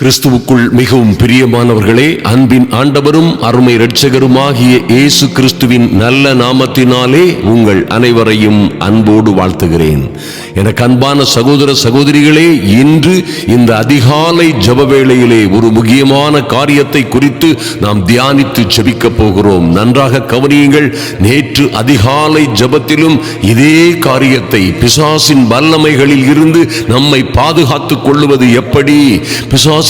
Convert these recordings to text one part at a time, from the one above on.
கிறிஸ்துவுக்குள் மிகவும் பிரியமானவர்களே அன்பின் ஆண்டவரும் அருமை இரட்சகருமாகிய இயேசு கிறிஸ்துவின் நல்ல நாமத்தினாலே உங்கள் அனைவரையும் அன்போடு வாழ்த்துகிறேன். எனக்கு அன்பான சகோதர சகோதரிகளே இன்று இந்த அதிகாலை ஜெப வேளையிலே ஒரு முக்கியமான காரியத்தை குறித்து நாம் தியானித்து செபிக்கப் போகிறோம். நன்றாக கவனியுங்கள் நேற்று அதிகாலை ஜெபத்திலும் இதே காரியத்தை பிசாசின் வல்லமைகளில் இருந்து நம்மை பாதுகாத்துக் கொள்வது எப்படி?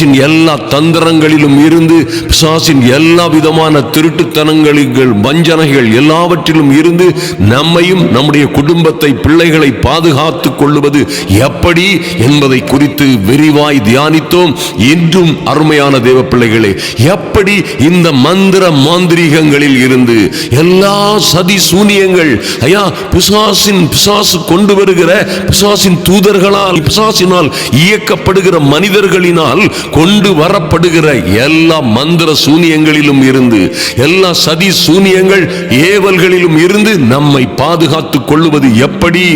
பிசாசின் எல்லா தந்திரங்களிலும் இருந்து பிசாசின் எல்லா விதமான திருட்டுத்தனங்களில் வஞ்சனைகள் எல்லாவற்றிலும் இருந்து நம்மையும் நம்முடைய குடும்பத்தை பிள்ளைகளை பாதுகாத்துக் கொள்ளுவது எப்படி என்பதை குறித்து விரிவாய் தியானி பார்த்தோம் இன்றும் அருமையான தேவ பிள்ளைகளே எப்படி இந்த மந்திர மாந்திரிகங்களில் இருந்து எல்லா சதி சூனியங்கள் ஐயா பிசாசின் பிசாசு கொண்டு வருகிற பிசாசின் தூதர்களால் பிசாசினால் இயக்கப்படுகிற மனிதர்களினால் கொண்டு வரப்படுகிற எல்லா மந்திர சூனியங்களிலும் இருந்து எல்லா சதி சூனியங்கள் ஏவல்களிலும் இருந்து நம்மை பாதுகாத்துக் கொள்ளுவது எப்படி?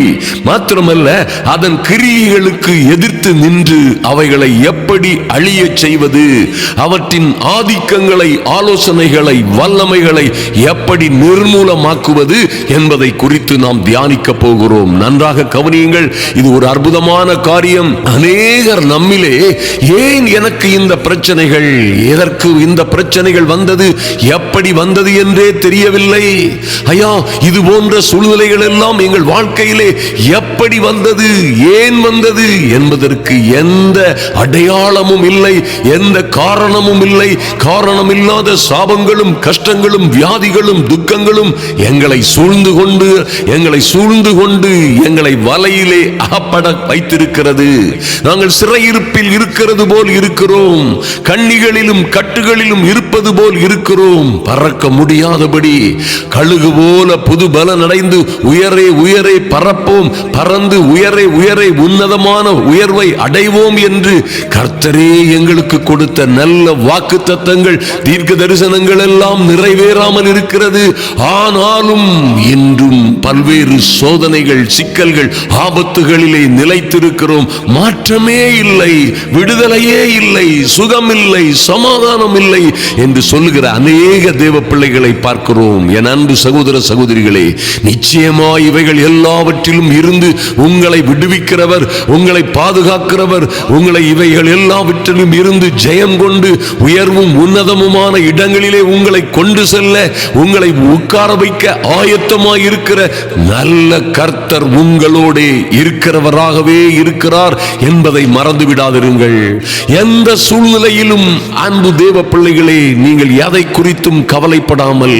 மாத்திரமல்ல அதன் கிரியைகளுக்கு எதிர்த்து நின்று அவைகளை எப்படி அழியச் செய்வது? அவற்றின் ஆதிக்கங்களை ஆலோசனைகளை வல்லமைகளை எப்படி நிர்மூலமாக்குவது என்பதை குறித்து நாம் தியானிக்க போகிறோம். நன்றாக கவனியுங்கள் இது ஒரு அற்புதமான காரியம். அநேகர் நம்மிலே ஏன் எனக்கு இந்த பிரச்சனைகள்? எதற்கு இந்த பிரச்சனைகள் வந்தது? எப்படி வந்தது என்றே தெரியவில்லை. ஐயா இது போன்ற சூழ்நிலைகள் எல்லாம் எங்கள் வாழ்க்கையிலே எப்படி வந்தது? ஏன் வந்தது? என்பதற்கு எந்த அடையாளமும் இல்லை எந்த காரணமும் இல்லை. காரணம் இல்லாத சாபங்களும் கஷ்டங்களும் வியாதிகளும் துக்கங்களும் எங்களை சூழ்ந்து கொண்டு எங்களை சூழ்ந்து கொண்டு எங்களை வலையிலே அகப்பட வைத்திருக்கிறது. நாங்கள் சிறையிருப்பில் இருக்கிறது போல் இருக்கிறோம் கண்ணிகளிலும் கட்டுகளிலும் இருப்பது போல் இருக்கிறோம். பறக்க முடியாதபடி கழுகு போல புது பலன் அடைந்து உயரே உயரே பறப்போம் பறந்து உயரை உயரை உன்னதமான உயர்வை அடைவோம் என்று கர்த்தரே எங்களுக்கு கொடுத்த நல்ல வாக்கு தத்தங்கள் தீர்க்க தரிசனங்கள் எல்லாம் நிறைவேறாமல் இருக்கிறது. ஆனாலும் இன்றும் பல்வேறு சோதனைகள் சிக்கல்கள் ஆபத்துகளிலே நிலைத்திருக்கிறோம். மாற்றமே இல்லை விடுதலையே இல்லை சுகம் இல்லை சமாதானம் இல்லை என்று சொல்லுகிற அநேக தேவ பிள்ளைகளை பார்க்கிறோம். என் அன்பு சகோதர சகோதரிகளே நிச்சயமா இவைகள் எல்லாவற்றிலும் இருந்து உங்களை விடுவிக்கிறவர் உங்களை பாதுகாக்கிறவர் உங்களை இவைகள் எல்லாவற்றிலும் இருந்து ஜெயம் கொண்டு உயர்வும் உன்னதமுமான இடங்களிலே உங்களை கொண்டு செல்ல உங்களை உட்கார வைக்க ஆயத்தமாய் இருக்கிற நல்ல கர்த்தர் உங்களோடே இருக்கிறவராகவே இருக்கிறார் என்பதை மறந்து விடாதிருங்கள் எந்த சூழ்நிலையிலும் அன்பு தேவ பிள்ளைகளே நீங்கள் எதை குறித்தும் கவலைப்படாமல்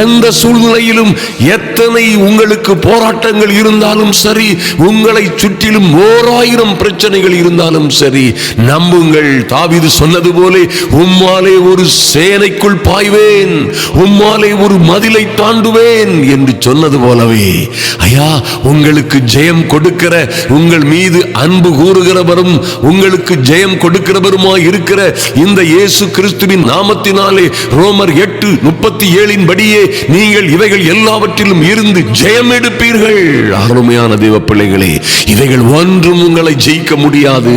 எந்த சூழ்நிலையிலும் எத்தனை உங்களுக்கு போராட்டங்கள் இருந்தாலும் சரி உங்களை சுற்றிலும் ஓராயிரம் பிரச்சனைகள் இருந்தாலும் சரி நம்புங்கள். தாவிது சொன்னது போலே உம்மாலே ஒரு சேனைக்குள் பாய்வேன் உம்மாலே ஒரு மதிலை தாண்டுவேன் என்று சொன்னது போலவே ஐயா உங்களுக்கு ஜெயம் கொடுக்கிற உங்கள் மீது அன்பு கூறுகிறவரும் உங்களுக்கு ஜெயம் கொடுக்கிறவருமாய் இருக்கிற இந்த இயேசு கிறிஸ்துவின் நாமத்தினாலே ரோமர் எட்டு முப்பத்தி ஏழின் படியே நீங்கள் இவைகள் எல்லாவற்றிலும் இருந்து ஜெயம் எடுப்பீர்கள் அருமையான தேவ பிள்ளைகளே இவைகள் ஒன்றும் உங்களை ஜெயிக்க முடியாது.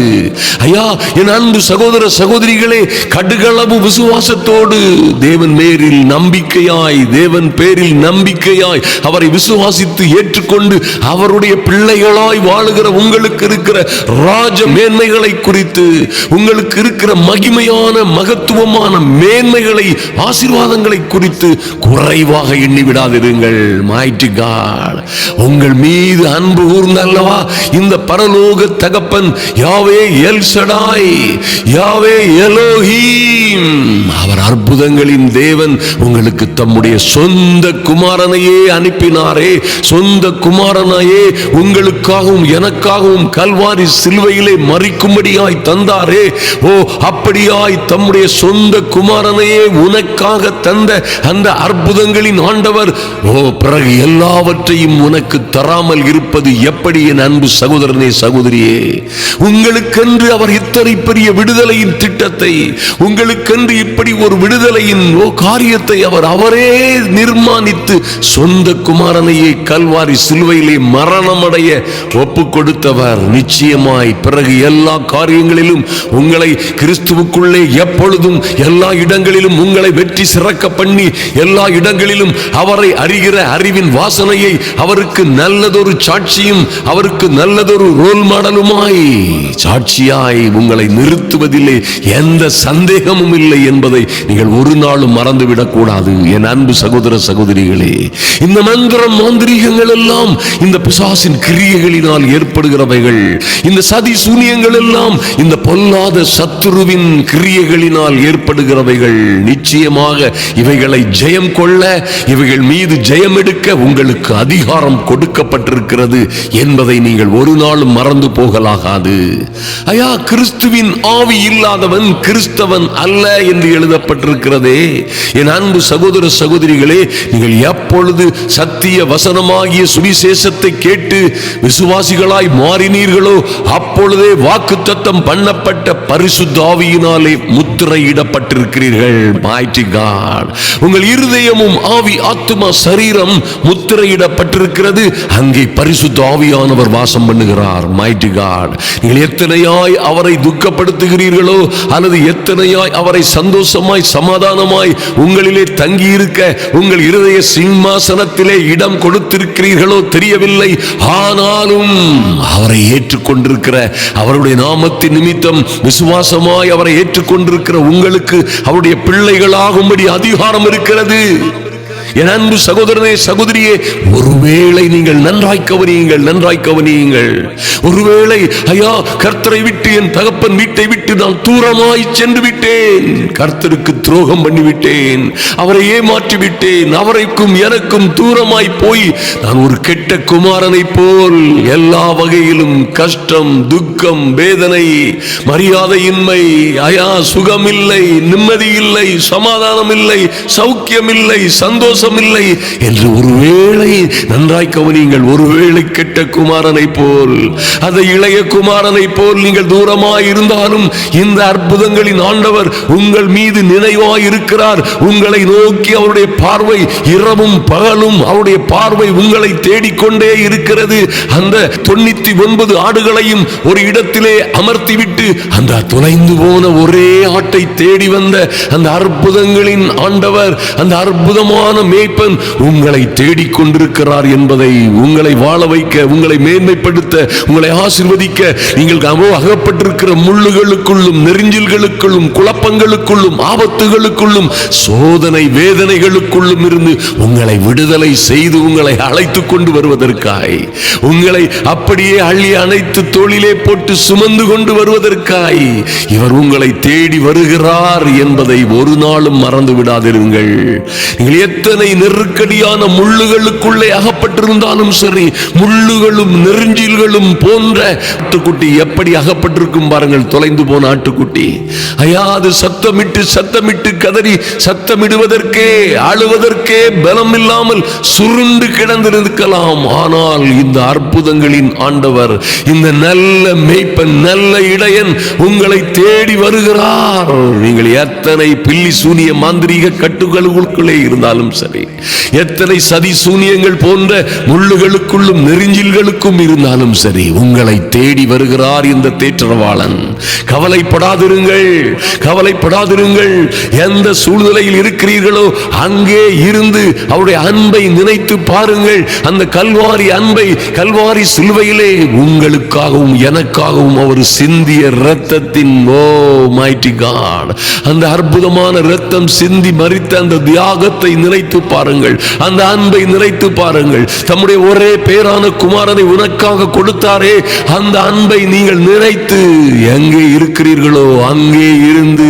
ஐயா என் அன்பு சகோதர சகோதரிகளே கடுகளவு விசுவாசத்தோடு தேவன் மேரில் நம்பிக்கையாய் தேவன் பேரில் நம்பிக்கையாய் அவரை விசுவாசித்து ஏற்றுக்கொண்டு அவருடைய பிள்ளைகளாய் வாழுகிற உங்களுக்கு இருக்கிற ராஜ மேன்மைகளை குறித்து உங்களுக்கு இருக்கிற மகிமையான மகத்துவமான மேன்மைகளை ஆசீர்வாதங்களை குறித்து குறைவாக எண்ணி விடாதிருங்கள் mighty உங்கள் மீது அன்பு கூர்ந்த அல்லவா? இந்த பரலோக தகப்பன் Yahweh El Shaddai Yahweh Elohim. அவர் அற்புதங்களின் தேவன் உங்களுக்கு தம்முடைய சொந்த குமாரனையே அனுப்பினாரே. சொந்த குமாரனையே உங்களுக்காகவும் எனக்காகவும் கல்வாரி சிலுவையிலே மறிக்கும்படியாய் தந்தாரே. ஓ அப்படியாய் தம்முடைய சொந்த குமாரனையே உனக்காக தந்த அந்த அற்புதங்களின் ஆண்டவர். ஓ பிறகு எல்லாவற்றையும் உனக்கு தராமல் இருப்பது எப்படி என் அன்பு சகோதரனே சகோதரியே? உங்களுக்கென்று அவர் இத்தனை பெரிய விடுதலையின் திட்டத்தை உங்களுக்கென்று இப்படி ஒரு விடுதலையின் ஓ காரியத்தை அவர் அவரே நிர்மாணித்து சொந்த குமாரனையே கல்வாரி சிலுவையிலே மரணமடைய ஒப்பு கொடுத்தவர் நிச்சயமாய் பிறகு எல்லா காரியங்களிலும் உங்களை கிறிஸ்துவுக்குள்ளே எப்பொழுதும் எல்லா இடங்களிலும் உங்களை வெற்றி சிறக்க பண்ணி எல்லா இடங்களிலும் அவரை அறிகிற அறிவின் வாசனையை அவருக்கு நல்லதொரு சாட்சியும் அவருக்கு நல்லதொரு ரோல் மாடலுமாய் சாட்சியாய் உங்களை நிறுத்துவதில்லை எந்த சந்தேகமும் இல்லை என்பதை நீங்கள் ஒரு நாளும் மறந்துவிடக்கூடாது. என் அன்பு சகோதர சகோதரிகளே இந்த மந்திரம் மாந்திரீகங்கள் எல்லாம் இந்த பிசாசின் கிரியைகளினால் ஏற்படுகிறவைகள் இந்த சதி சூனியங்கள் எல்லாம் இந்த பொல்லாத சத்துருவின் கிரியைகளினால் ஏற்படுகிறவைகள் நிச்சயமாக இவைகளை ஜெயம் கொள்ள இவைகள் மீது ஜெயம் எடுக்க உங்களுக்கு அதிகாரம் கொடுக்கப்பட்டிருக்கிறது என்பதை நீங்கள் ஒரு நாளும் மறந்து போகலாகாது. ஐயா கிறிஸ்துவின் ஆவி இல்லாதவன் கிறிஸ்தவன் அல்ல என்று எழுதப்பட்டிருக்கிறதே. என் அன்பு சகோதர சகோதரிகளே நீங்கள் எப்பொழுது சத்திய வசனமாகிய சுவிசேஷத்தை கேட்டு விசுவாசிகளாய் மாறினீர்களோ அப்பொழுதே வாக்குத்தத்தம் பண்ணப்பட்ட பரிசுத்த தாவியினாலே முத்து முத்திரையிடப்பட்டிருக்கிறீர்கள் மாய்டி காட் உங்கள் இருதயமும் ஆவி ஆத்துமா சரீரம் முத்திரையிடப்பட்டிருக்கிறது. அங்கே பரிசுத்த ஆவியானவர் வாசம் பண்ணுகிறார் mighty காட் நீங்கள் எத்தனையாய் அவரை துக்கப்படுத்துகிறீர்களோ அல்லது எத்தனையாய் அவரை சந்தோஷமாய் சமாதானமாய் உங்களிலே தங்கி இருக்க உங்கள் இருதய சிம்மாசனத்திலே இடம் கொடுத்திருக்கிறீர்களோ தெரியவில்லை. ஆனாலும் அவரை ஏற்றுக்கொண்டிருக்கிற அவருடைய நாமத்தின் நிமித்தம் விசுவாசமாய் அவரை ஏற்றுக்கொண்டிருக்கிற உங்களுக்கு அவருடைய பிள்ளைகளாகும்படி அதிகாரம் இருக்கிறது. என் அன்பு சகோதரனே சகோதரியே ஒருவேளை நீங்கள் நன்றாய் கவனியுங்கள் நன்றாய் கவனியுங்கள். ஒருவேளை ஐயா கர்த்தரை விட்டு என் தகப்பன் வீட்டை விட்டு நான் தூரமாய் சென்று விட்டேன் கர்த்தருக்கு துரோகம் பண்ணிவிட்டேன். அவரை ஏமாற்றி விட்டேன் அவரைக்கும் எனக்கும் தூரமாய் போய் நான் ஒரு கெட்ட குமாரனை போல் எல்லா வகையிலும் கஷ்டம் துக்கம் வேதனை மரியாதையின்மை ஐயா சுகமில்லை நிம்மதி இல்லை சமாதானம் இல்லை சௌக்கியம் இல்லை சந்தோஷம் சந்தோஷமில்லை என்று ஒருவேளை நன்றாய் கவனியுங்கள். ஒருவேளை கெட்ட குமாரனை போல் அந்த இளைய குமாரனை போல் நீங்கள் தூரமாய் இருந்தாலும் இந்த அற்புதங்களின் ஆண்டவர் உங்கள் மீது நினைவாய் இருக்கிறார் உங்களை நோக்கி அவருடைய பார்வை இரவும் பகலும் அவருடைய பார்வை உங்களை தேடிக்கொண்டே இருக்கிறது. அந்த தொண்ணூத்தி ஒன்பது ஆடுகளையும் ஒரு இடத்திலே அமர்த்திவிட்டு அந்த தொலைந்து போன ஒரே ஆட்டை தேடி வந்த அந்த அற்புதங்களின் ஆண்டவர் அந்த அற்புதமான மேய்ப்பன் உங்களை தேடிக்கொண்டிருக்கிறார் என்பதை உங்களை வாழ வைக்க உங்களை மேன்மைப்படுத்த உங்களை ஆசிர்வதிக்க நீங்கள் அகப்பட்டிருக்கிற முள்ளுகளுக்குள்ளும் நெறிஞ்சில்களுக்குள்ளும் குழப்பங்களுக்குள்ளும் ஆபத்துகளுக்குள்ளும் சோதனை வேதனைகளுக்குள்ளும் இருந்து உங்களை விடுதலை செய்து உங்களை அழைத்து கொண்டு வருவதற்காய் உங்களை அப்படியே அள்ளி அணைத்து தொழிலே போட்டு சுமந்து கொண்டு வருவதற்காய் இவர் உங்களை தேடி வருகிறார் என்பதை ஒரு நாளும் மறந்து விடாதிருங்கள் நீங்கள் எத்தனை நெருக்கடியான முள்ளுகளுக்குள்ளே அகப்பட்டிருந்தாலும் சரி முள்ளுகளும் நெருஞ்சில்களும் போன்ற ஆட்டுக்குட்டி எப்படி அகப்பட்டிருக்கும் பாருங்கள் தொலைந்து போன ஆட்டுக்குட்டி. அயாது சத்தமிட்டு சத்தமிட்டு கதறி சத்தமிடுவதற்கே அழுவதற்கே பலம் இல்லாமல் சுருண்டு கிடந்திருக்கலாம் ஆனால் இந்த அற்புதங்களின் ஆண்டவர் இந்த நல்ல மேய்ப்பன் நல்ல இடையன் உங்களை தேடி வருகிறார். நீங்கள் எத்தனை பில்லி சூனிய மாந்திரீக கட்டுகளுக்குள்ளே இருந்தாலும் சரி எத்தனை சதி சூனியங்கள் போன்ற முள்ளுகளுக்குள்ளும் நெறிஞ்சில்களுக்கும் இருந்தாலும் சரி உங்களை தேடி வருகிறார் இந்த தேற்றரவாளன் கவலைப்படாதிருங்கள் கவலைப்படாதிருங்கள். எந்த சூழ்நிலையில் இருக்கிறீர்களோ அங்கே இருந்து அவருடைய அன்பை நினைத்து பாருங்கள். அந்த கல்வாரி அன்பை கல்வாரி சிலுவையிலே உங்களுக்காகவும் எனக்காகவும் அவர் சிந்திய இரத்தத்தின் ஓ மைட்டி காட் அந்த அற்புதமான இரத்தம் சிந்தி மறித்த அந்த தியாகத்தை நினைத்து பாருங்கள். அந்த அன்பை நினைத்து பாருங்கள். தம்முடைய ஒரே பேரான குமாரனை உனக்காக கொடுத்தாரே. அந்த அன்பை நீங்கள் நினைத்து எங்கே இருக்கிறீர்களோ அங்கே இருந்து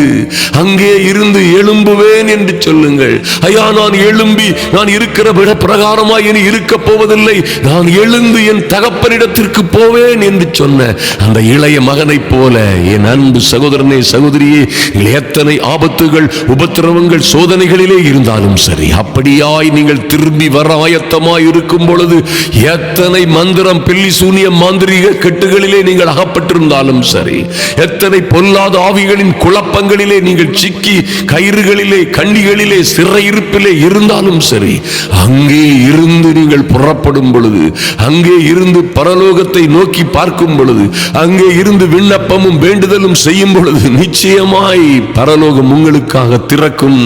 அங்கே இருந்து எழும்புவேன் என்று சொல்லுங்கள். ஐயா நான் எழும்பி நான் இருக்கிற விட பிரகாரமாய் இனி இருக்க போவதில்லை. நான் எழுந்து என் தகப்பனிடத்திற்கு போவேன் என்று சொன்ன அந்த இளைய மகனைப் போல என் அன்பு சகோதரனே சகோதரியே எத்தனை ஆபத்துகள் உபத்திரவங்கள் சோதனைகளிலே இருந்தாலும் சரி அப்படியாய் நீங்கள் திரும்பி வர ஆயத்தமாய் இருக்கும் பொழுது எத்தனை மந்திரம் பில்லி சூனிய மாந்திரிக கெட்டுகளிலே நீங்கள் அகப்பட்டிருந்தாலும் சரி எத்தனை பொல்லாத ஆவிகளின் குழப்பங்களிலே நீங்கள் சிக்கி கயிறுகளிலே கண்ணிகளிலே சிறையிருப்பிலே இருந்தாலும் சரி அங்கே இருந்து நீங்கள் புறப்படும் பொழுது அங்கே இருந்து பரலோகத்தை நோக்கி பார்க்கும் பொழுது அங்கே இருந்து விண்ணப்பமும் வேண்டுதலும் செய்யும் பொழுது நிச்சயமாய் பரலோகம் உங்களுக்காக திறக்கும்.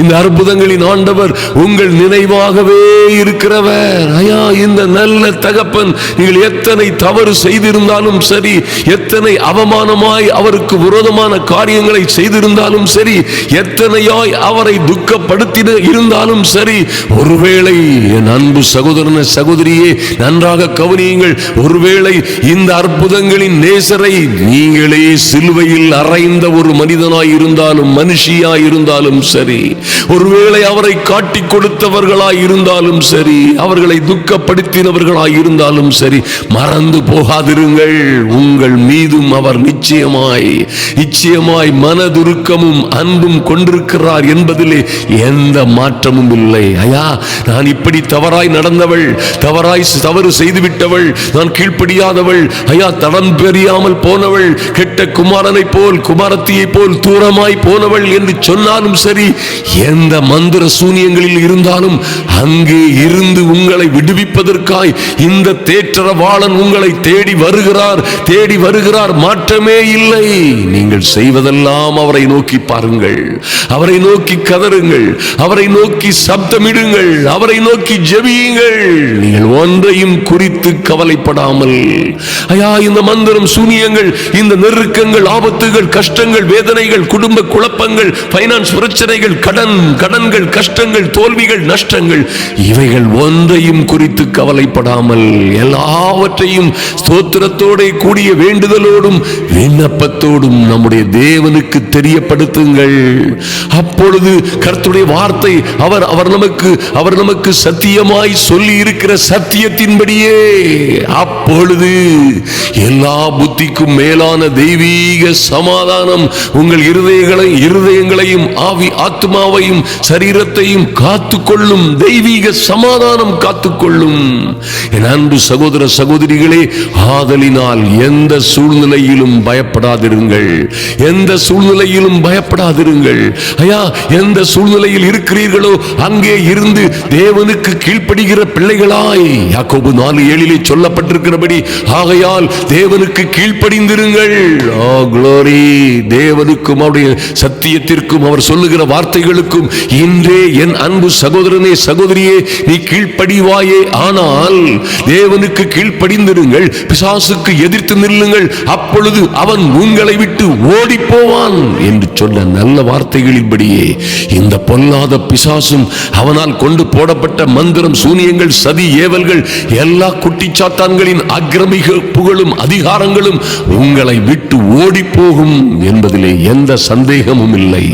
இந்த அற்புதங்களின் ஆண்டவர் உங்கள் நினைவாகவே இருக்கிறவர். ஐயா இந்த நல்ல தகப்பன் நீங்கள் எத்தனை தவறு செய்திருந்தாலும் சரி எத்தனை அவமானமாய் அவருக்கு விரோதமான காரியங்களை செய்திருந்தாலும் சரி எத்தனையாய் அவரை துக்கப்படுத்தி இருந்தாலும் சரி ஒருவேளை என் அன்பு சகோதரன சகோதரியே நன்றாக கவனியுங்கள் ஒருவேளை இந்த அற்புதங்களின் நேசரை நீங்களே சிலுவையில் அறைந்த ஒரு மனிதனாய் இருந்தாலும் மனுஷியாய் இருந்தாலும் சரி ஒருவேளை அவரை காட்டி கொடுத்தவர்களாய் இருந்தாலும் சரி அவர்களை துக்கப்படுத்தினவர்களாய் இருந்தாலும் சரி மறந்து போகாதிருங்கள். உங்கள் மீதும் அவர் நிச்சயமாய் நிச்சயமாய் மனதுருக்கமும் அன்பும் கொண்டிருக்கிறார் என்பதிலே எந்த மாற்றமும் இல்லை. ஐயா நான் இப்படி தவறாய் நடந்தவள் தவறாய் தவறு செய்துவிட்டவள் நான் கீழ்ப்படியாதவள் ஐயா தடம் பெரியாமல் போனவள் கெட்ட குமாரனை போல் குமாரத்தியை போல் தூரமாய் போனவள் என்று சொன்னாலும் சரி எந்த மந்திர சூனிய சூனியங்களில் இருந்தாலும் அங்கே இருந்து உங்களை விடுவிப்பதற்காய் இந்த தேற்றரவாளன் உங்களை தேடி வருகிறார் தேடி வருகிறார். மாற்றமே இல்லை. நீங்கள் செய்வதெல்லாம் அவரை நோக்கி பாருங்கள். அவரை நோக்கி கதறுங்கள். அவரை நோக்கி சப்தமிடுங்கள். அவரை நோக்கி ஜெபியுங்கள். நீங்கள் ஒன்றையும் குறித்து கவலைப்படாமல். ஐயா இந்த மந்திரம் சூனியங்கள் இந்த நெருக்கங்கள் ஆபத்துகள் கஷ்டங்கள் வேதனைகள் குடும்ப குழப்பங்கள் பைனான்ஸ் பிரச்சனைகள் கடன் கடன்கள் கஷ்டங்கள் தோல்விகள் நஷ்டங்கள் இவைகள் ஒன்றையும் குறித்து கவலைப்படாமல் எல்லாவற்றையும் ஸ்தோத்திரத்தோட கூடிய வேண்டுதலோடும் விண்ணப்பத்தோடும் நம்முடைய தேவனுக்கு தெரியப்படுத்துங்கள். அப்பொழுது கர்த்துடைய வார்த்தை அவர் அவர் நமக்கு அவர் நமக்கு சத்தியமாய் சொல்லி இருக்கிற சத்தியத்தின்படியே அப்பொழுது எல்லா புத்திக்கும் மேலான தெய்வீக சமாதானம் உங்கள் இருதயங்களை இருதயங்களையும் ஆவி ஆத்மாவையும் சரீரத்தையும் காத்துக்கொள்ளும் தெய்வீக சமாதானம் காத்துக்கொள்ளும். என் அன்பு சகோதர சகோதரிகளே ஆதலினால் எந்த சூழ்நிலையிலும் பயப்படாதிருங்கள். எந்த சூழ்நிலையிலும் பயப்படாதிருங்கள். ஐயா எந்த சூழ்நிலையில் இருக்கிறீர்களோ அங்கே இருந்து தேவனுக்கு கீழ்ப்படுகிற பிள்ளைகளாய் யாக்கோபு நாலு ஏழிலே சொல்லப்பட்டிருக்கிறபடி ஆகையால் தேவனுக்கு கீழ்ப்படிந்திருங்கள். ஓ தேவனுக்கும் அவருடைய சத்தியத்திற்கும் அவர் சொல்லுகிற வார்த்தைகளுக்கும் இன்றே என் அன்பு சகோதரனே சகோதரியே நீ கீழ்ப்படிவாயே. ஆனால் தேவனுக்கு கீழ்ப்படிந்திருங்கள் பிசாசுக்கு எதிர்த்து நில்லுங்கள். அப்பொழுது அவன் உங்களை விட்டு ஓடி போவான் என்று சொன்ன நல்ல வார்த்தைகளின்படியே இந்த பொல்லாத பிசாசும் அவனால் கொண்டு போடப்பட்ட மந்திரம் சூனியங்கள் சதி ஏவல்கள் எல்லா குட்டிச்சாத்தான்களின் அக்கிரமிக புகழும் அதிகாரங்களும் உங்களை விட்டு ஓடி போகும் என்பதிலே எந்த சந்தேகமும் இல்லை.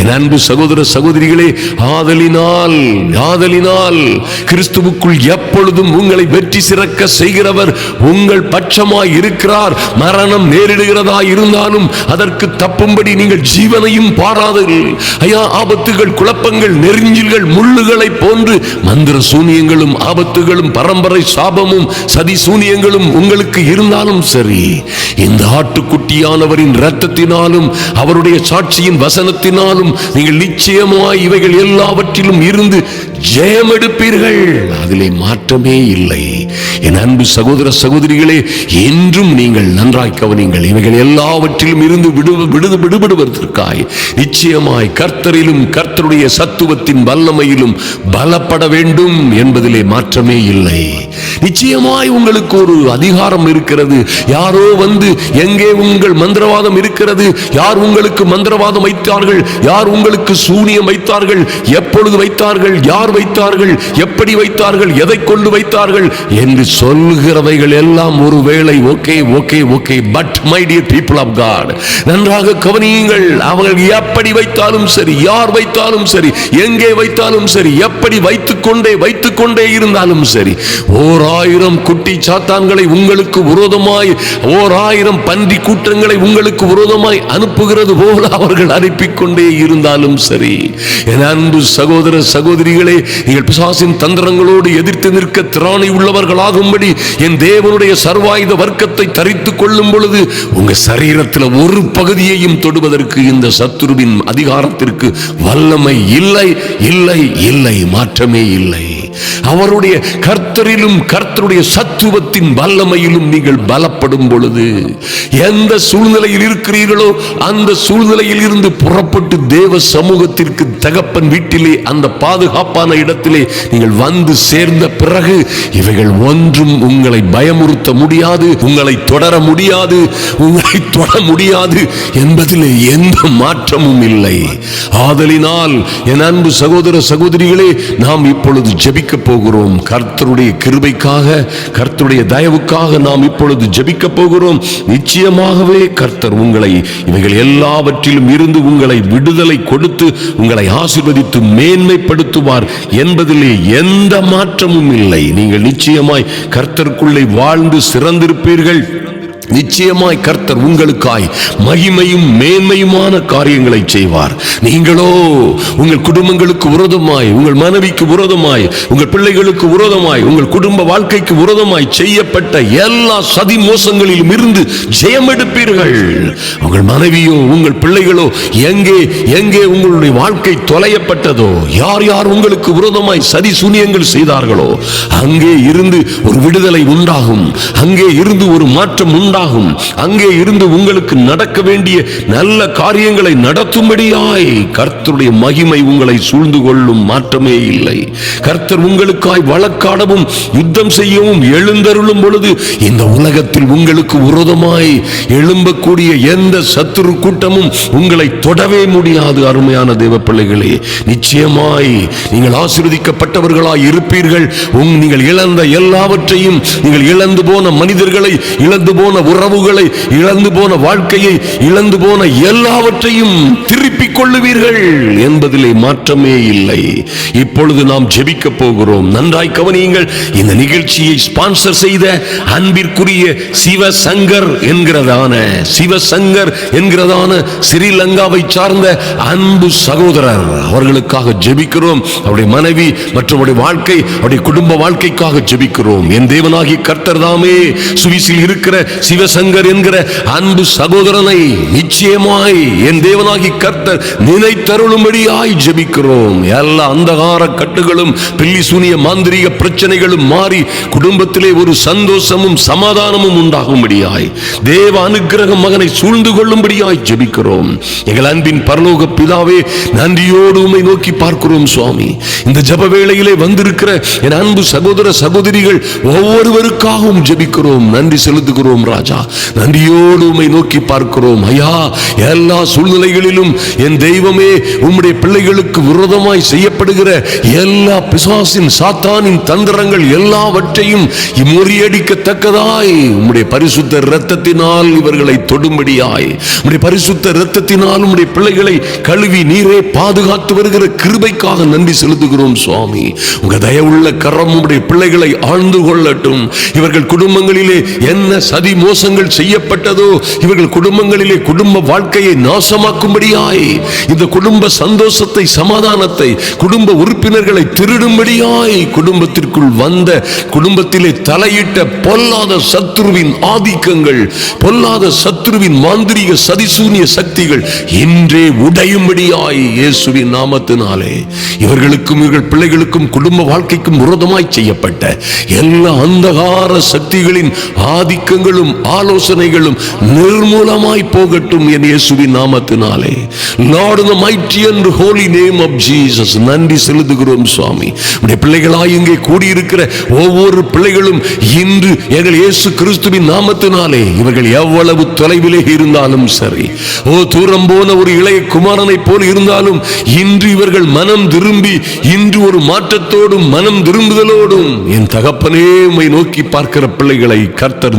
என் அன்பு சகோதர சகோதரிகளே ஆதல் காதலினால் காதலினால் கிறிஸ்துவுக்குள் எப்பொழுதும் உங்களை வெற்றி சிறக்க செய்கிறவர் உங்கள் பட்சமாய் இருக்கிறார். மரணம் நேரிடுகிறதா இருந்தாலும் அதற்கு தப்பும்படி நீங்கள் ஜீவனையும் பாராதீர்கள். ஐயா ஆபத்துகள் குழப்பங்கள் நெருஞ்சில்கள் முள்ளுகளை போன்று மந்திர சூனியங்களும் ஆபத்துகளும் பரம்பரை சாபமும் சதி சூனியங்களும் உங்களுக்கு இருந்தாலும் சரி இந்த ஆட்டுக்குட்டியானவரின் இரத்தத்தினாலும் அவருடைய சாட்சியின் வசனத்தினாலும் நீங்கள் நிச்சயமாய் இவைகள் எல்லாவற்றிலும் இருந்து ஜெயம் எடுப்பீர்கள். அதிலே மாற்றமே இல்லை. என் அன்பு சகோதர சகோதரிகளே என்றும் நீங்கள் நன்றாய் கவனிங்கள். இவைகள் எல்லாவற்றிலும் இருந்து விடு விடுது விடுபடுவதற்காய் நிச்சயமாய் கர்த்தரிலும் கர்த்தருடைய சத்துவத்தின் வல்லமையிலும் பலப்பட வேண்டும் என்பதிலே மாற்றமே இல்லை. நிச்சயமாய் உங்களுக்கு ஒரு அதிகாரம் இருக்கிறது. யாரோ வந்து எங்கே உங்கள் மந்திரவாதம் இருக்கிறது? யார் உங்களுக்கு மந்திரவாதம் வைத்தார்கள்? யார் உங்களுக்கு சூனியம் வைத்தார்கள்? எப்ப எப்பொழுது வைத்தார்கள் யார் வைத்தார்கள் எப்படி வைத்தார்கள் எதை கொண்டு வைத்தார்கள் என்று சொல்லுகிறவைகள் எல்லாம் ஒருவேளை okay okay okay. But my dear people of God நன்றாக கவனியுங்கள். அவர்கள் எப்படி வைத்தாலும் சரி யார் வைத்தாலும் சரி எங்கே வைத்தாலும் சரி எப்படி வைத்துக் கொண்டே வைத்துக் கொண்டே இருந்தாலும் சரி ஓர் ஆயிரம் குட்டி சாத்தான்களை உங்களுக்கு விரோதமாய் ஓர் ஆயிரம் பன்றி கூட்டங்களை உங்களுக்கு விரோதமாய் அனுப்புகிறது போல அவர்கள் அனுப்பிக்கொண்டே இருந்தாலும் சரி. என் அன்பு சகோதர சகோதரிகளே நீங்கள் பிசாசின் தந்திரங்களோடு எதிர்த்து நிற்க திராணி உள்ளவர்களாகும்படி என் தேவனுடைய சர்வாயுத வர்க்கத்தை தரித்து கொள்ளும் பொழுது உங்க சரீரத்தில் ஒரு பகுதியையும் தொடுவதற்கு இந்த சத்துருவின் அதிகாரத்திற்கு வல்லமை இல்லை இல்லை இல்லை மாற்றமே இல்லை. அவருடைய கர்த்தரிலும் கர்த்தருடைய சத்துவத்தின் வல்லமையிலும் நீங்கள் பலப்படும் பொழுது எந்த சூழ்நிலையில் இருக்கிறீர்களோ அந்த சூழ்நிலையில் இருந்து புறப்பட்டு தேவ சமூகத்திற்கு தகப்பன் வீட்டிலே அந்த பாதுகாப்பான இடத்திலே நீங்கள் வந்து சேர்ந்த பிறகு இவைகள் ஒன்றும் உங்களை பயமுறுத்த முடியாது உங்களை தொடர முடியாது உங்களை தொட முடியாது என்பதிலே எந்த மாற்றமும் இல்லை. ஆதலினால் என் அன்பு சகோதர சகோதரிகளே நாம் இப்பொழுது ஜெபிக்க போகிறோம். கர்த்தருடைய கிருபைக்காக கர்த்தருடைய தயவுக்காக நாம் இப்பொழுது ஜெபிக்க போகிறோம். நிச்சயமாகவே கர்த்தர் உங்களை இவைகள் எல்லாவற்றிலும் இருந்து உங்களை விடுதலை கொடுத்து உங்களை ஆசிர்வதித்து மேன்மைப்படுத்துவார் என்பதிலே எந்த மாற்றமும் இல்லை. நீங்கள் நிச்சயமாய் கர்த்தருக்குள்ளே வாழ்ந்து சிறந்திருப்பீர்கள். நிச்சயமாய் கர்த்தர் உங்களுக்காய் மகிமையும் மேன்மையுமான காரியங்களை செய்வார். நீங்களோ உங்கள் குடும்பங்களுக்கு உரதமாய் உங்கள் மனைவிக்கு உரதமாய் உங்கள் பிள்ளைகளுக்கு உரதமாய் உங்கள் குடும்ப வாழ்க்கைக்கு உரதமாய் செய்யப்பட்ட எல்லா சதி மோசங்களிலும் இருந்து ஜெயம் எடுப்பீர்கள். உங்கள் மனைவியோ உங்கள் பிள்ளைகளோ எங்கே எங்கே உங்களுடைய வாழ்க்கை தொலையப்பட்டதோ யார் யார் உங்களுக்கு விரோதமாய் சதி சூனியங்கள் செய்தார்களோ அங்கே இருந்து ஒரு விடுதலை உண்டாகும். அங்கே இருந்து ஒரு மாற்றம் உண்டாகும். உண்டாகும். அங்கே இருந்து உங்களுக்கு நடக்க வேண்டிய நல்ல காரியங்களை நடத்தும்படியாய் கர்த்தருடைய மகிமை உங்களை சூழ்ந்து கொள்ளும் மாற்றமே இல்லை. கர்த்தர் உங்களுக்காய் வழக்காடவும் யுத்தம் செய்யவும் எழுந்தருளும் பொழுது இந்த உலகத்தில் உங்களுக்கு விரோதமாய் எழும்பக்கூடிய எந்த சத்துரு கூட்டமும் உங்களை தொடவே முடியாது அருமையான தேவ பிள்ளைகளே. நிச்சயமாய் நீங்கள் ஆசீர்வதிக்கப்பட்டவர்களாய் இருப்பீர்கள். உங் நீங்கள் இழந்த எல்லாவற்றையும் நீங்கள் இழந்து போன மனிதர்களை இழந்து போன உறவுகளை இழந்து போன வாழ்க்கையை இழந்து போன எல்லாவற்றையும் திருப்பிக் கொள்ளுவீர்கள் என்பதிலே மாற்றமே இல்லை. இப்பொழுது நாம் ஜெபிக்க போகிறோம். நன்றாய் கவனியுங்கள். இந்த நிகழ்ச்சியை ஸ்பான்சர் செய்த அன்பிற்குரிய சிவசங்கர் என்கிறதான சிவசங்கர் என்கிறதான ஸ்ரீலங்காவை சார்ந்த அன்பு சகோதரர். அவர்களுக்காக ஜெபிக்கிறோம். அவருடைய மனைவி மற்றும் அவருடைய வாழ்க்கை அவருடைய குடும்ப வாழ்க்கைக்காக ஜெபிக்கிறோம். என் தேவனாகி கர்த்தர் தாமே சுவிசில் இருக்கிற சிவசங்கர் என்கிற அன்பு சகோதரனை நிச்சயமாய் என் தேவனாகி கர்த்தர் நினைத்தருளும்படியாய் ஜெபிக்கிறோம். எல்லா அந்தகார கட்டுகளும் பில்லி சூனிய மாந்திரீக பிரச்சனைகளும் மாறி குடும்பத்திலே ஒரு சந்தோஷமும் சமாதானமும் உண்டாகும்படியாய் தேவ அனுகிரகம் மகனை சூழ்ந்து கொள்ளும்படியாய் ஜெபிக்கிறோம். எங்கள் அன்பின் பரலோக பிதாவே நன்றியோடு உண்மை நோக்கி பார்க்கிறோம் சுவாமி. இந்த ஜப வேளையிலே வந்திருக்கிற என் அன்பு சகோதர சகோதரிகள் ஒவ்வொருவருக்காகவும் ஜெபிக்கிறோம். நன்றி செலுத்துகிறோம் ராஜா. ராஜா நன்றியோடு உண்மை நோக்கி பார்க்கிறோம். ஐயா எல்லா சூழ்நிலைகளிலும் என் தெய்வமே உம்முடைய பிள்ளைகளுக்கு விரோதமாய் செய்யப்படுகிற எல்லா பிசாசின் சாத்தானின் தந்திரங்கள் எல்லாவற்றையும் முறியடிக்கத்தக்கதாய். உம்முடைய பரிசுத்த இரத்தத்தினால் இவர்களை தொடும்படியாய். உம்முடைய பரிசுத்த இரத்தத்தினால் உம்முடைய பிள்ளைகளை கழுவி நீரே பாதுகாத்து வருகிற கிருபைக்காக நன்றி செலுத்துகிறோம் சுவாமி. உங்க தயவுள்ள கரம் உம்முடைய பிள்ளைகளை ஆழ்ந்து கொள்ளட்டும். இவர்கள் குடும்பங்களிலே என்ன சதி மோச மோசங்கள் செய்யப்பட்டதோ இவர்கள் குடும்பங்களிலே குடும்ப வாழ்க்கையை நாசமாக்கும்படியாய் இந்த குடும்ப சந்தோஷத்தை சமாதானத்தை குடும்ப உறுப்பினர்களை திருடும்படியாய் குடும்பத்திற்குள் வந்த குடும்பத்திலே தலையிட்ட பொல்லாத சத்ருவின் ஆதிக்கங்கள் பொல்லாத சத்ருவின் மாந்திரிக சதிசூனிய சக்திகள் இன்றே உடையும்படியாய் இயேசுவின் நாமத்தினாலே. இவர்களுக்கும் இவர்கள் பிள்ளைகளுக்கும் குடும்ப வாழ்க்கைக்கும் விரோதமாய் செய்யப்பட்ட எல்லா அந்தகார சக்திகளின் ஆதிக்கங்களும் ஆலோசனைகளும் நிர்மூலமாய் போகட்டும் என் இயேசுவின் நாமத்தினாலே. Lord the mighty and holy name of Jesus நன்றி செலுத்துகிறோம் சுவாமி. உடைய பிள்ளைகளாய் இங்கே கூடியிருக்கிற ஒவ்வொரு பிள்ளைகளும் இன்று எங்கள் இயேசு கிறிஸ்துவின் நாமத்தினாலே இவர்கள் எவ்வளவு தொலைவிலே இருந்தாலும் சரி. ஓ தூரம் போன ஒரு இளைய குமாரனை போல் இருந்தாலும் இன்று இவர்கள் மனம் திரும்பி இன்று ஒரு மாற்றத்தோடும் மனம் திரும்புதலோடும் என் தகப்பனே உம்மை நோக்கி பார்க்கிற பிள்ளைகளை கர்த்தர்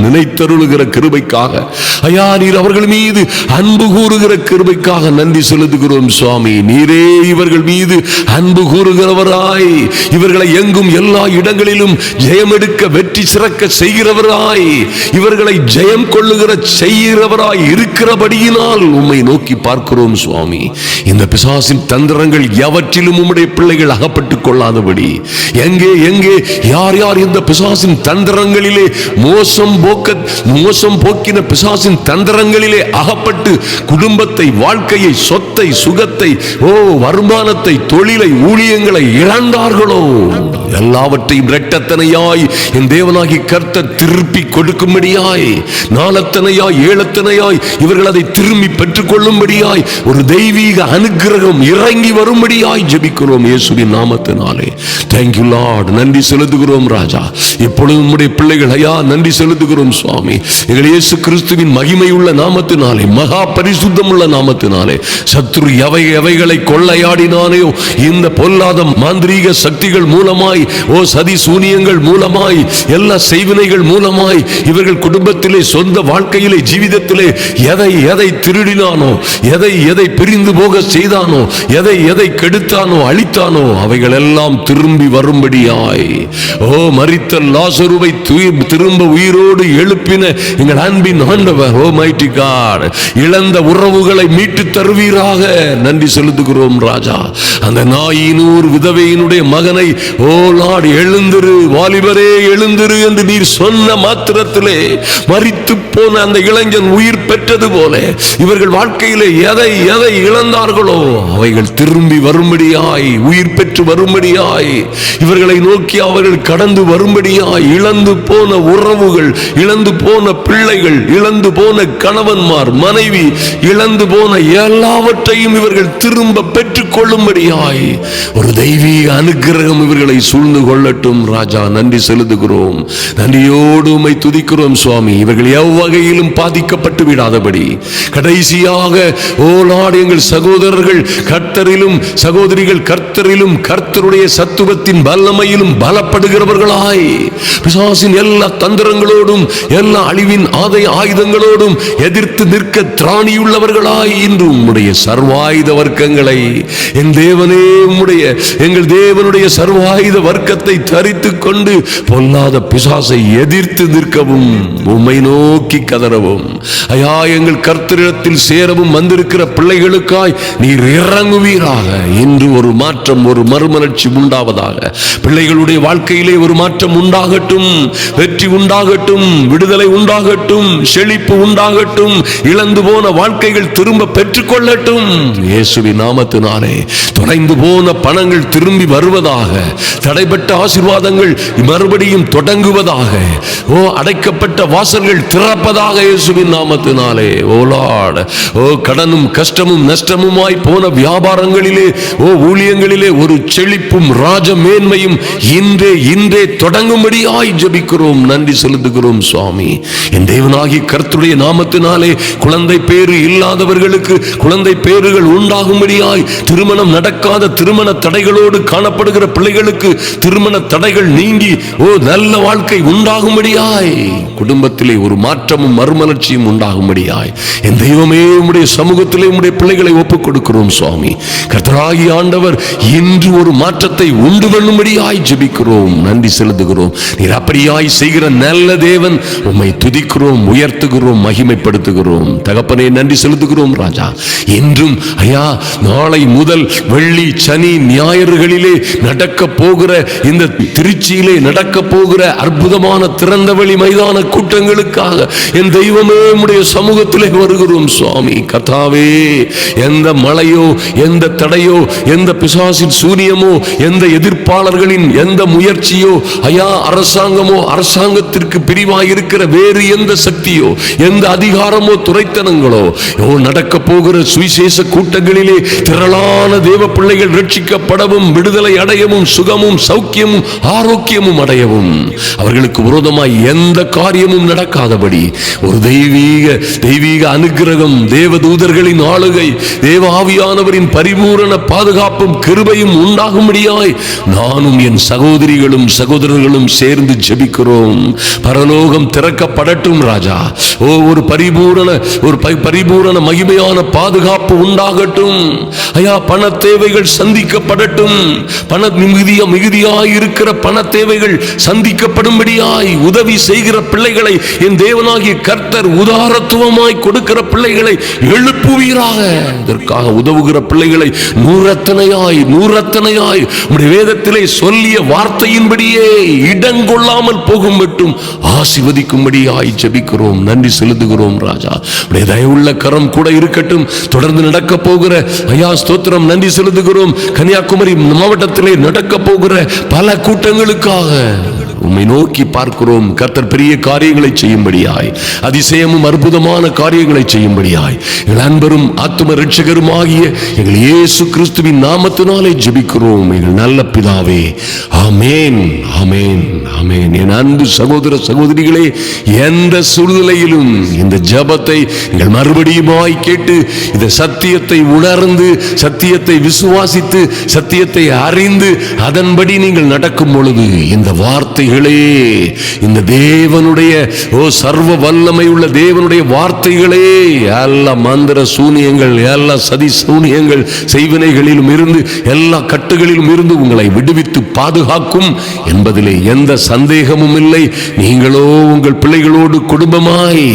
கூறுகிற கிருபைக்காக. ஐயா நீர் அவர்கள் மீது அன்பு கூறுகிற கிருபைக்காக நன்றி செலுத்துகிறோம் சுவாமி. நீரே இவர்கள் மீது அன்பு கூறுகிறவராய். இவர்களை எங்கும் எல்லா இடங்களிலும் ஜெயமெடுக்க வெற்றி வெற்றி சிறக்க செய்கிறவராய். இவர்களை ஜெயம் கொள்ளுகிற செய்கிறவராய் இருக்கிறபடியினால் உம்மை நோக்கி பார்க்கிறோம் சுவாமி. இந்த பிசாசின் தந்திரங்கள் எவற்றிலும் உம்முடைய பிள்ளைகள் அகப்பட்டுக் கொள்ளாதபடி. எங்கே எங்கே யார் யார் இந்த பிசாசின் தந்திரங்களிலே மோசம் போக்க மோசம் போக்கின பிசாசின் தந்திரங்களிலே அகப்பட்டு குடும்பத்தை வாழ்க்கையை சொத்தை சுகத்தை ஓ வருமானத்தை தொழிலை ஊழியங்களை இழந்தார்களோ? எல்லாவற்றையும் இரட்டத்தனையாய் என் தேவனாகி கர்த்த திருப்பி கொடுக்கும்படியாய் நாளத்தனையாய் பிரச்சனையாய் இவர்கள் அதை திரும்பி பெற்றுக் கொள்ளும்படியாய் ஒரு தெய்வீக அனுகிரகம் இறங்கி வரும்படியாய் ஜெபிக்கிறோம் இயேசுவின் நாமத்தினாலே. தேங்க்யூ லார்ட் நன்றி செலுத்துகிறோம் ராஜா. இப்பொழுது உம்முடைய பிள்ளைகள் ஐயா நன்றி செலுத்துகிறோம் சுவாமி. எங்கள் இயேசு கிறிஸ்துவின் மகிமையுள்ள நாமத்தினாலே மகா பரிசுத்தம் உள்ள நாமத்தினாலே. சத்ரு எவை எவைகளை கொள்ளையாடினானோ இந்த பொல்லாத மாந்திரீக சக்திகள் மூலமாய் ஓ சதி சூனியங்கள் மூலமாய் எல்லா செய்வினைகள் மூலமாய் இவர்கள் குடும்பத்திலே சொந்த வாழ்க்கையிலே ஜீவிதத்திலே எதை எதை திருடினானோ எதை எதை பிரிந்து போக செய்தானோ எதை எதை கெடுத்தானோ அழித்தானோ அவைகள் எல்லாம் திரும்பி வரும்படியாய். ஓ மறித்த லாசருவை திரும்ப உயிரோடு எழுப்பின எங்கள் அன்பின் ஆண்டவர் ஓ மைட்டி கார் இழந்த உறவுகளை மீட்டு தருவீராக. நன்றி செலுத்துகிறோம் ராஜா. அந்த நாயினூர் விதவையினுடைய மகனை ஓ லார்ட் எழுந்திரு வாலிபரே எழுந்திரு என்று நீர் சொன்ன மாத்திரத்திலே மறித்து போன அந்த இளைஞன் உயிர் பெற்றது போல. இவர்கள் வாழ்க்கையிலே எதை எதை இழந்தார்களோ அவைகள் திரும்பி வரும்படியாய் உயிர் பெற்று வரும்படியாய் இவர்களை நோக்கி அவர்கள் கடந்து வரும்படியாய் இழந்து போன உறவுகள் இழந்து போன பிள்ளைகள் இழந்து போன கணவன்மார் மனைவி இழந்து போன எல்லாவற்றையும் இவர்கள் திரும்ப பெற்றுக் கொள்ளும்படியாய் ஒரு தெய்வீக அனுக்கிரகம் இவர்களை சூழ்ந்து கொள்ளட்டும். ராஜா நன்றி செலுத்துகிறோம். நன்றியோடு உம்மை துதிக்கிறோம் சுவாமி. இவர்கள் எவ்வகையிலும் பாதிக்கப்பட்டு விடாதபடி. கடைசியாக ஓலாடு எங்கள் சகோதரர்கள் கர்த்தரிலும் சகோதரிகள் கர்த்தரிலும் கர்த்தருடைய சத்துவத்தின் வல்லமையிலும் பலப்படுகிறவர்களாய். பிசாசின் எல்லா தந்திரங்களோடும் எல்லா அழிவின் ஆதை ஆயுதங்களோடும் எதிர்த்து நிற்க திராணியுள்ளவர்களாய். இன்று உம்முடைய சர்வாயுத வர்க்கங்களை என் தேவனே உம்முடைய எங்கள் தேவனுடைய சர்வாயுத வர்க்கத்தை தரித்து கொண்டு பொல்லாத பிசாசை எதிர்த்து நிற்கவும் உம்மை நோக்கி கதறவும். ஐயா எங்கள் கர்த்தரிடத்தில் சேரவும் வந்திருக்கிற பிள்ளைகளுக்காய் நீர் இறங்குவீராக. என்று ஒரு மாற்றம் ஒரு மறுமலர்ச்சி உண்டாவதாக. பிள்ளைகளுடைய வாழ்க்கையிலே ஒரு மாற்றம் உண்டாகட்டும். வெற்றி உண்டாகட்டும். விடுதலை உண்டாகட்டும். செழிப்பு உண்டாகட்டும். இழந்து போன வாழ்க்கைகள் திரும்ப பெற்றுக்கொள்ளட்டும். இயேசுவி நாமத்தினாலே தொலைந்து போன பணங்கள் திரும்பி வருவதாக. தடைப்பட்ட ஆசீர்வாதங்கள் மறுபடியும் தொடங்குவதாக. ஓ அடைக்கப்பட்ட வாசல்கள் திறப்பதாக இயேசுவின் நாமத்தினாலே ஓலாட ஓ கடனும் கஷ்டமும் நஷ்டமுமாய் போன வியாபாரங்களிலே ஓ ஊழியங்களிலே ஒரு செழிப்பும் ராஜ மேன்மையும் இன்றே இன்றே தொடங்கும்படியாய் ஜபிக்கிறோம் நன்றி செலுத்துகிறோம் சுவாமி என் தேவனாகி கர்த்துடைய நாமத்தினாலே குழந்தை பேரு இல்லாதவர்களுக்கு குழந்தை பேறுகள் உண்டாகும்படியாய் திருமணம் நடக்காத திருமண தடைகளோடு காணப்படுகிற பிள்ளைகளுக்கு திருமண தடைகள் நீங்கி ஓ நல்ல வாழ்க்கை உண்டாகும்படியாய் குடும்பத்திலே ஒரு மாற்றமும் மறுமலர்ச்சியும் உண்டாகும்படியாய். என் தெய்வமே உம்முடைய சமூகத்திலே உம்முடைய பிள்ளைகளை ஒப்புக் கொடுக்கிறோம் சுவாமி. கர்த்தராகி ஆண்டவர் இன்று ஒரு மாற்றத்தை உண்டு பண்ணும்படியாய் ஜெபிக்கிறோம். நன்றி செலுத்துகிறோம். நீர் அப்படியாய் செய்கிற நல்ல தேவன் உம்மை துதிக்கிறோம் உயர்த்துகிறோம் மகிமைப்படுத்துகிறோம். தகப்பனே நன்றி செலுத்துகிறோம் ராஜா. என்றும் ஐயா நாளை முதல் வெள்ளி சனி ஞாயிறுகளிலே நடக்க போகிற இந்த திருச்சியிலே நடக்க போகிற அற்புதமான திறந்தவெளி மைதான கூட்டங்களுக்காக என் தெய்வமே உம்முடைய சமூகத்திலே வருகிறோம் சுவாமி. கதாவே எந்த மழையோ எந்த தடையோ எந்த பிசாசின் சூரியமோ எந்த எதிர்ப்பாளர்களின் எந்த முயற்சியோ ஐயா அரசாங்கமோ அரசாங்கத்திற்கு பிரிவாய் இருக்கிற வேறு எந்த சக்தியோ எந்த அதிகாரமோ துறைத்தனங்களோ ஓ நடக்க போகிற சுவிசேஷ கூட்டங்களிலே திரளான தேவ பிள்ளைகள் ரட்சிக்கப்படவும் விடுதலை அடையவும் சுகமும் சௌக்கியமும் ஆரோக்கியமும் அடையவும். அவர்களுக்கு விரோதமாய் எந்த காரியமும் நடக்காதபடி ஒரு தெய்வீ தெய்வீக தெய்வீக அனுகிரகம் தேவ தூதர்களின் ஆளுகை தேவ ஆவியானவரின் பரிபூரண பாதுகாப்பும் கிருபையும் உண்டாகும்படியாய் நானும் என் சகோதரிகளும் சகோதரர்களும் சேர்ந்து ஜெபிக்கிறோம். பரலோகம் திறக்கப்படட்டும் ராஜா. ஓ ஒரு பரிபூரண ஒரு பரிபூரண மகிமையான பாதுகாப்பு உண்டாகட்டும். ஐயா பண தேவைகள் சந்திக்கப்படட்டும். பண மிகுதிய மிகுதியாய் இருக்கிற பண தேவைகள் சந்திக்கப்படும்படியாய் உதவி செய்கிற பிள்ளைகளை என் தேவனாகிய கர்த்தர் உதா அதிகாரத்துவமாய் கொடுக்கிற பிள்ளைகளை எழுப்புவீராக. இதற்காக உதவுகிற பிள்ளைகளை நூறத்தனையாய் நூறத்தனையாய் உடைய வேதத்திலே சொல்லிய வார்த்தையின்படியே இடங்கொள்ளாமல் போகும் மட்டும் ஆசிர்வதிக்கும்படியாய் ஜபிக்கிறோம். நன்றி செலுத்துகிறோம் ராஜா. உடைய தயவுள்ள கரம் கூட இருக்கட்டும். தொடர்ந்து நடக்க போகிற ஐயா ஸ்தோத்திரம் நன்றி செலுத்துகிறோம். கன்னியாகுமரி மாவட்டத்திலே நடக்க போகிற பல கூட்டங்களுக்காக. உம்மை நோக்கி பார்க்கிறோம். கர்த்தர் பெரிய காரியங்களை செய்யும்படியாய் அதிசயமும் அற்புதமான காரியங்களை செய்யும்படியாய் எங்கள் அன்பரும் ஆத்தும ரட்சகரும் ஆகிய எங்கள் இயேசு கிறிஸ்துவின் நாமத்தினாலே ஜெபிக்கிறோம். எங்கள் நல்ல பிதாவே ஆமேன் ஆமேன் ஆமேன். என் அன்பு சகோதர சகோதரிகளே எந்த சூழ்நிலையிலும் இந்த ஜபத்தை நீங்கள் மறுபடியுமாய் கேட்டு இந்த சத்தியத்தை உணர்ந்து சத்தியத்தை விசுவாசித்து சத்தியத்தை அறிந்து அதன்படி நீங்கள் நடக்கும் பொழுது இந்த வார்த்தை வார்த்தைகளே இந்த தேவனுடைய ஓ சர்வ வல்லமை உள்ள தேவனுடைய வார்த்தைகளே எல்லா மந்திர சூனியங்கள் எல்லா சதி சூனியங்கள் செய்வினைகளிலும் இருந்து எல்லா கட்டுகளிலும் இருந்து உங்களை விடுவித்து பாதுகாக்கும் என்பதிலே எந்த சந்தேகமும் இல்லை. நீங்களோ உங்கள் பிள்ளைகளோடு குடும்பமாய்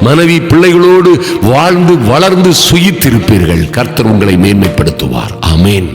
மனைவி பிள்ளைகளோடு வாழ்ந்து வளர்ந்து சுயித்திருப்பீர்கள் கர்த்தர் உங்களை மேன்மைப்படுத்துவார். ஆமென்.